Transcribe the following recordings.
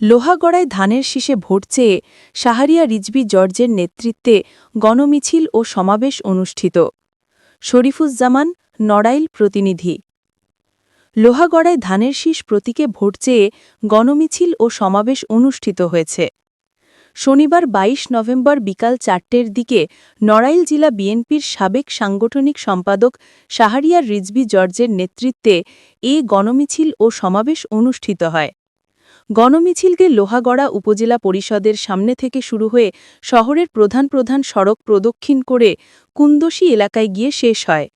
লোহাগড়ায় ধানের শীষে ভোট চেয়ে সাহারিয়া রিজভী জর্জের নেতৃত্বে গণমিছিল ও সমাবেশ অনুষ্ঠিত। শরীফুজ্জামান, নড়াইল প্রতিনিধি। লোহাগড়ায় ধানের শীষ প্রতীকে ভোট চেয়ে গণমিছিল ও সমাবেশ অনুষ্ঠিত হয়েছে। শনিবার ২২ নভেম্বর বিকাল চারটের দিকে নড়াইল জেলা বিএনপির সাবেক সাংগঠনিক সম্পাদক শাহরিয়ার রিজভী জর্জের নেতৃত্বে এ গণমিছিল ও সমাবেশ অনুষ্ঠিত হয়। গণমিছিলকে লোহাগড়া উপজেলা পরিষদের সামনে থেকে শুরু হয়ে শহরের প্রধান প্রধান সড়ক প্রদক্ষিণ করে কুন্দসী এলাকায় গিয়ে শেষ হয়।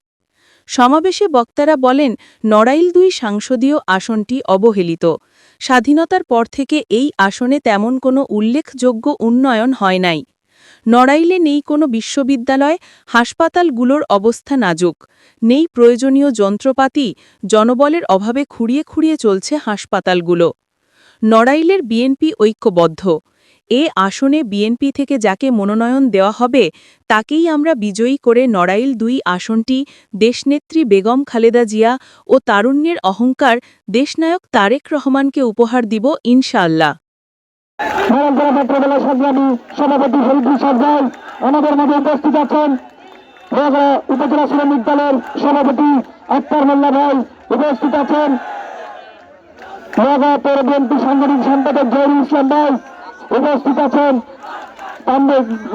সমাবেশে বক্তারা বলেন, নড়াইল দুই সাংসদীয় আসনটি অবহেলিত। স্বাধীনতার পর থেকে এই আসনে তেমন কোনো উল্লেখযোগ্য উন্নয়ন হয় নাই। নড়াইলে নেই কোনো বিশ্ববিদ্যালয়, হাসপাতালগুলোর অবস্থা নাজুক, নেই প্রয়োজনীয় যন্ত্রপাতি, জনবলের অভাবে খুঁড়িয়ে খুঁড়িয়ে চলছে হাসপাতালগুলো। নড়াইলের বিএনপি ঐক্যবদ্ধ। এ আসনে বিএনপি থেকে যাকে মনোনয়ন দেওয়া হবে, তাকেই আমরা বিজয়ী করে নড়াইল দুই আসনটি দেশনেত্রী বেগম খালেদা জিয়া ও তারুণ্যের অহংকার দেশনায়ক তারেক রহমানকে উপহার দিব সংগ্রামী সভাপতি উপজেলা শ্রমিক দলের সভাপতি আক্তার মোল্লা ভাই, উপস্থিত আছেন পৌর বিএনপি সাংগঠনিক সম্পাদক জহিরুল ইসলাম ভাই উপস্থিত আছেন।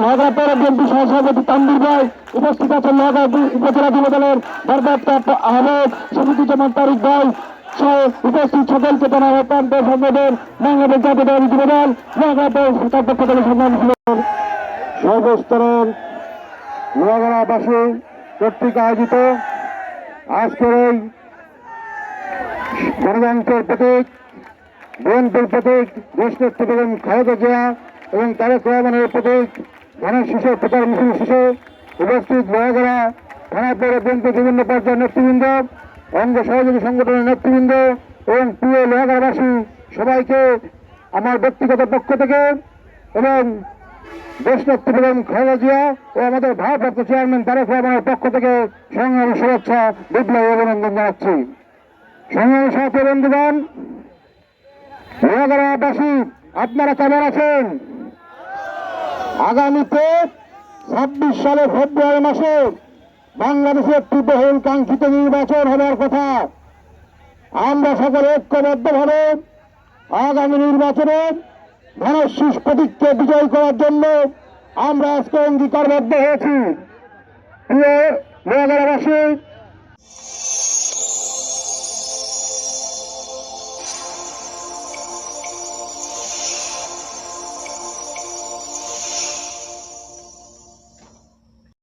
নগর পৌর বিএনপি সহসভাপতি তাম্বির ভাই উপস্থিত আছেন নগর উপজেলা যুব দলের ভারপ্রাপ্ত আহ্বায়ক শফিকুজ্জামান তারিক ভাই সহ উপস্থিত সকলকে তারা অত্যন্ত সংগঠন বাংলাদেশ জাতীয় যুব দল নগর পৌর পক্ষ থেকে আয়োজিত আজকের এই গণতন্ত্রের প্রতীক বিএনপির প্রতীক দেশনেত্রী বেগম খালেদা জিয়া এবং তারেক রহমানের প্রতীক ধানের শিশু, প্রচার মিছিল শেষে উপস্থিত নোয়াগাড়া থানা পৌর বিএনপি বিভিন্ন পর্যায়ের নেতৃবৃন্দ, অঙ্গ সহযোগী সংগঠনের নেতৃবৃন্দ এবং প্রিয় লোহাগাড়াবাসী, সবাইকে আমার ব্যক্তিগত পক্ষ থেকে এবং দেশনেত্রী বেগম খালেদা জিয়া ও আমাদের ভারপ্রাপ্ত চেয়ারম্যান তারেক রহমানের পক্ষ থেকে সংগ্রামী শুভেচ্ছা, বিপ্লবী অভিনন্দন জানাচ্ছি। সাথী বন্ধুগণ লোহাগাড়াবাসী আপনারা কেমন আছেন? আগামীতে ছাব্বিশ সালে ফেব্রুয়ারি মাসে বাংলাদেশে বহুল কাঙ্ক্ষিত নির্বাচন হওয়ার কথা। আমরা সকলে ঐক্যবদ্ধভাবে আগামী নির্বাচনে ধানের প্রতীককে বিজয় করার জন্য আমরা আজকে অঙ্গীকারবদ্ধ হয়েছি। প্রিয়